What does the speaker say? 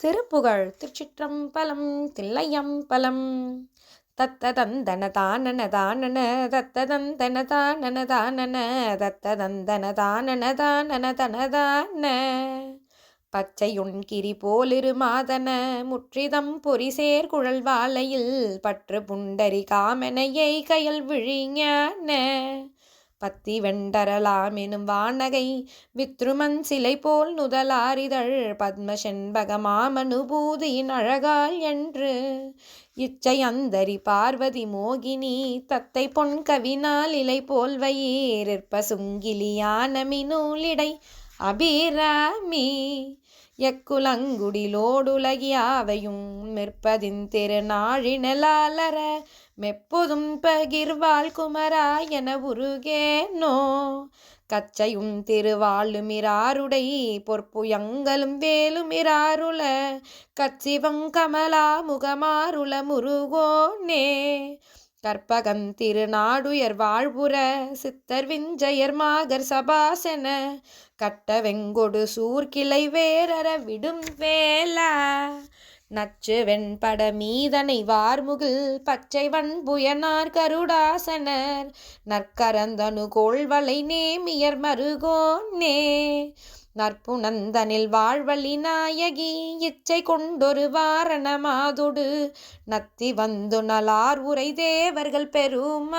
திருப்புகழ் திருச்சிற்றம்பலம் தில்லையம்பலம். தத்ததந்தன தானன தானன தத்ததந்தன தானன தானன தத்ததந்தன தானன தானன தனதான பச்சையுண்கிரி போலிரு மாதன முற்றிதம் பொறிசேர் குழல் வாழையில் பற்று புண்டரி காமனையை கயல் விழிஞான. பத்தி வெண்டரலாமெனும் வானகை வித்ருமன் சிலை போல் நுதலாரிதழ் பத்ம செண்பக மாமனுபூதியின் அழகால் என்று. இச்சை அந்தரி பார்வதி மோகினி தத்தை பொன் கவினால் இலை போல் வயிறிற்ப சுங்கிலியான நூலிடை அபிராமி. எக்குலங்குடிலோடுலகியாவையும் நிற்பதின் திருநாழினலாலர மெப்பொதும் பகிர்வாள் குமரா என உருகேனோ. கச்சையும் திருவாளுமிராருடை பொற்புயங்களும் வேலுமிராருள. கச்சிவங்கமலா முகமாருள முருகோனே. கற்பகம் திருநாடுயர் வாழ்வுற சித்தர் விஞ்சயர் மாகர் சபாசன. கட்ட வெங்கொடு சூர்கிளை வேரற விடும் வேலா நச்சு வெண்பட மீதனை வார்முகில் பச்சை வன்புயனார் கருடாசனர். நற்கரந்தனு கோள்வளை நேமியர் மருகோன்னே நற்புணந்தனில் வாழ்வழி நாயகி இச்சை கொண்டொரு வாரணமாதொடு நத்தி வந்து நலார் உரை தேவர்கள் பெருமா